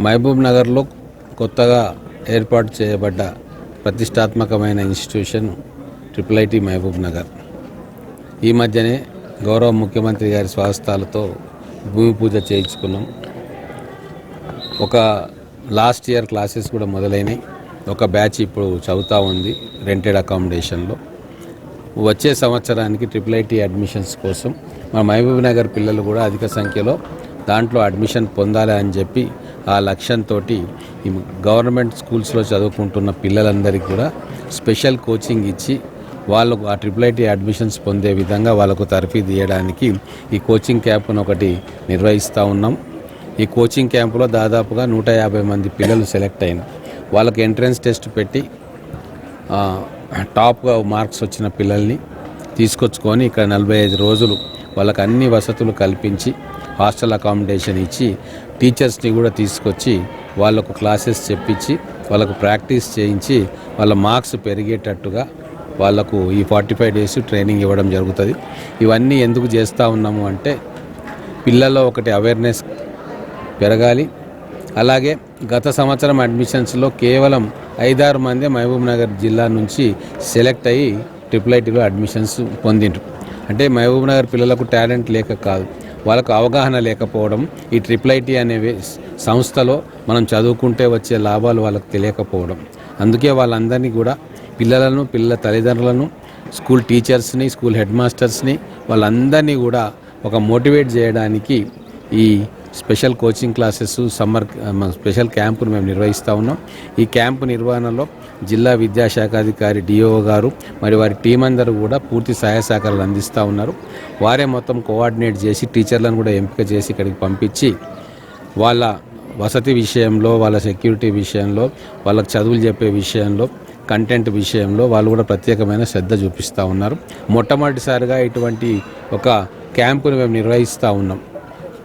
మహబూబ్ నగర్లో కొత్తగా ఏర్పాటు చేయబడ్డ ప్రతిష్టాత్మకమైన institution triple IT Mahabub Nagar. ఈ మధ్యనే గౌరవ ముఖ్యమంత్రి గారి స్వాస్థాలతో భూమి పూజ చేయించుకున్నాం. ఒక లాస్ట్ ఇయర్ క్లాసెస్ కూడా మొదలైనాయి. ఒక బ్యాచ్ ఇప్పుడు చదువుతూ ఉంది రెంటెడ్ అకామిడేషన్లో. వచ్చే సంవత్సరానికి ట్రిపుల్ ఐటీ అడ్మిషన్స్ కోసం మా మహబూబ్ నగర్ పిల్లలు కూడా అధిక సంఖ్యలో దాంట్లో అడ్మిషన్ పొందాలి అని చెప్పి ఆ లక్ష్యంతో గవర్నమెంట్ స్కూల్స్లో చదువుకుంటున్న పిల్లలందరికీ కూడా స్పెషల్ కోచింగ్ ఇచ్చి వాళ్ళకు ఆ ట్రిపుల్ ఐటీ అడ్మిషన్స్ పొందే విధంగా వాళ్ళకు తరఫీ తీయడానికి ఈ కోచింగ్ క్యాంప్ను ఒకటి నిర్వహిస్తూ ఉన్నాం. ఈ కోచింగ్ క్యాంపులో దాదాపుగా నూట యాభై మంది పిల్లలు సెలెక్ట్ అయినారు వాళ్ళకి ఎంట్రన్స్ టెస్ట్ పెట్టి టాప్గా మార్క్స్ వచ్చిన పిల్లల్ని తీసుకొచ్చుకొని ఇక్కడ నలభై ఐదు రోజులు వాళ్ళకి అన్ని వసతులు కల్పించి హాస్టల్ అకామిడేషన్ ఇచ్చి టీచర్స్ని కూడా తీసుకొచ్చి వాళ్ళకు క్లాసెస్ చెప్పించి వాళ్ళకు ప్రాక్టీస్ చేయించి వాళ్ళ మార్క్స్ పెరిగేటట్టుగా వాళ్ళకు ఈ ఫార్టీ ఫైవ్ డేస్ ట్రైనింగ్ ఇవ్వడం జరుగుతుంది. ఇవన్నీ ఎందుకు చేస్తూ ఉన్నాము అంటే పిల్లల్లో ఒకటి అవేర్నెస్ పెరగాలి. అలాగే గత సంవత్సరం అడ్మిషన్స్లో కేవలం ఐదారు మంది మహబూబ్ నగర్ జిల్లా నుంచి సెలెక్ట్ అయ్యి ట్రిపుల్ ఐటీలో అడ్మిషన్స్ పొందిండ్రు. అంటే మహబూబ్ నగర్ పిల్లలకు టాలెంట్ లేక కాదు. వాళ్ళకు అవగాహన లేకపోవడం ఈ ట్రిపుల్ ఐటీ అనే సంస్థలో మనం చదువుకుంటే వచ్చే లాభాలు వాళ్ళకు తెలియకపోవడం. అందుకే వాళ్ళందరినీ కూడా పిల్లలను పిల్లల తల్లిదండ్రులను స్కూల్ టీచర్స్ని స్కూల్ హెడ్ మాస్టర్స్ని వాళ్ళందరినీ కూడా ఒక మోటివేట్ చేయడానికి ఈ special coaching classes summer special క్యాంపును మేము నిర్వహిస్తూ ఉన్నాం. ఈ క్యాంపు నిర్వహణలో జిల్లా విద్యాశాఖాధికారి డిఓ గారు మరి వారి టీం అందరూ కూడా పూర్తి సహాయ సహకారాలు అందిస్తూ ఉన్నారు. వారే మొత్తం కోఆర్డినేట్ చేసి టీచర్లను కూడా ఎంపిక చేసి ఇక్కడికి పంపించి వాళ్ళ వసతి విషయంలో వాళ్ళ సెక్యూరిటీ విషయంలో వాళ్ళకి చదువులు చెప్పే విషయంలో కంటెంట్ విషయంలో వాళ్ళు కూడా ప్రత్యేకమైన శ్రద్ధ చూపిస్తూ ఉన్నారు. మొట్టమొదటిసారిగా ఇటువంటి ఒక క్యాంపును మేము నిర్వహిస్తూ ఉన్నాం.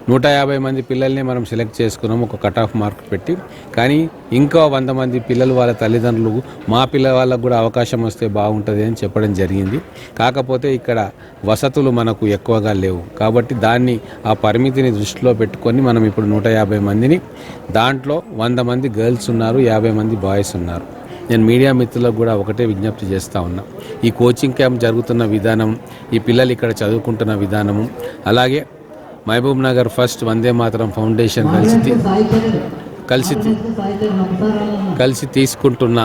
నూట యాభై మంది పిల్లల్ని మనం సెలెక్ట్ చేసుకున్నాం ఒక కట్ ఆఫ్ మార్క్ పెట్టి. కానీ ఇంకా వంద మంది పిల్లలు వాళ్ళ తల్లిదండ్రులు మా పిల్ల వాళ్ళకు కూడా అవకాశం వస్తే బాగుంటుంది అని చెప్పడం జరిగింది. కాకపోతే ఇక్కడ వసతులు మనకు ఎక్కువగా లేవు. కాబట్టి దాన్ని ఆ పరిమితిని దృష్టిలో పెట్టుకొని మనం ఇప్పుడు నూట యాభై మందిని దాంట్లో వంద మంది గర్ల్స్ ఉన్నారు యాభై మంది బాయ్స్ ఉన్నారు. నేను మీడియా మిత్రులకు కూడా ఒకటే విజ్ఞప్తి చేస్తూ ఉన్నా. ఈ కోచింగ్ క్యాంప్ జరుగుతున్న విధానం ఈ పిల్లలు ఇక్కడ చదువుకుంటున్న విధానము అలాగే మహబూబ్ నగర్ ఫస్ట్ వందే మాతరం ఫౌండేషన్ కలిసి కలిసి కలిసి తీసుకుంటున్న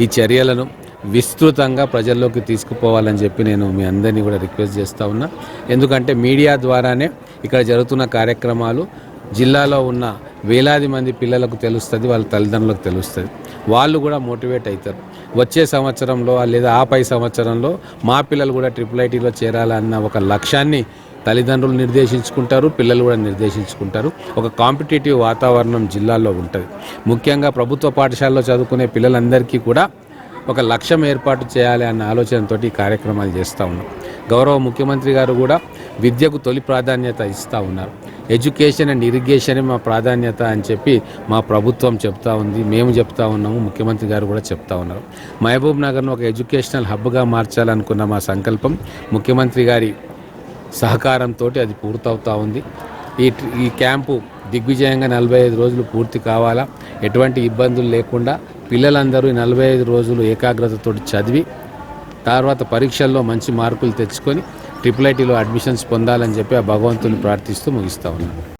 ఈ చర్యలను విస్తృతంగా ప్రజల్లోకి తీసుకుపోవాలని చెప్పి నేను మీ అందరినీ కూడా రిక్వెస్ట్ చేస్తూ ఉన్నా. ఎందుకంటే మీడియా ద్వారానే ఇక్కడ జరుగుతున్న కార్యక్రమాలు జిల్లాలో ఉన్న వేలాది మంది పిల్లలకు తెలుస్తుంది వాళ్ళ తల్లిదండ్రులకు తెలుస్తుంది. వాళ్ళు కూడా మోటివేట్ అవుతారు వచ్చే సంవత్సరంలో లేదా ఆ పై సంవత్సరంలో మా పిల్లలు కూడా ట్రిపుల్ ఐటీలో చేరాలన్న ఒక లక్ష్యాన్ని తల్లిదండ్రులు నిర్దేశించుకుంటారు పిల్లలు కూడా నిర్దేశించుకుంటారు. ఒక కాంపిటేటివ్ వాతావరణం జిల్లాలో ఉంటుంది. ముఖ్యంగా ప్రభుత్వ పాఠశాలలో చదువుకునే పిల్లలందరికీ కూడా ఒక లక్ష్యం ఏర్పాటు చేయాలి అన్న ఆలోచనతో ఈ కార్యక్రమాలు చేస్తూ ఉన్నాం. గౌరవ ముఖ్యమంత్రి గారు కూడా విద్యకు తొలి ప్రాధాన్యత ఇస్తూ ఉన్నారు. ఎడ్యుకేషన్ అండ్ ఇరిగేషన్ మా ప్రాధాన్యత అని చెప్పి మా ప్రభుత్వం చెప్తా ఉంది. మేము చెప్తా ఉన్నాము ముఖ్యమంత్రి గారు కూడా చెప్తా ఉన్నారు. మహబూబ్ నగర్ను ఒక ఎడ్యుకేషనల్ హబ్గా మార్చాలనుకున్న మా సంకల్పం ముఖ్యమంత్రి గారి సహకారంతో అది పూర్తవుతూ ఉంది. ఈ ఈ క్యాంపు దిగ్విజయంగా నలభై ఐదు రోజులు పూర్తి కావాలా? ఎటువంటి ఇబ్బందులు లేకుండా పిల్లలందరూ నలభై ఐదు రోజులు ఏకాగ్రతతో చదివి తర్వాత పరీక్షల్లో మంచి మార్కులు తెచ్చుకొని ట్రిపుల్ ఐటీలో అడ్మిషన్స్ పొందాలని చెప్పి ఆ భగవంతుని ప్రార్థిస్తూ ముగిస్తా ఉన్నాను.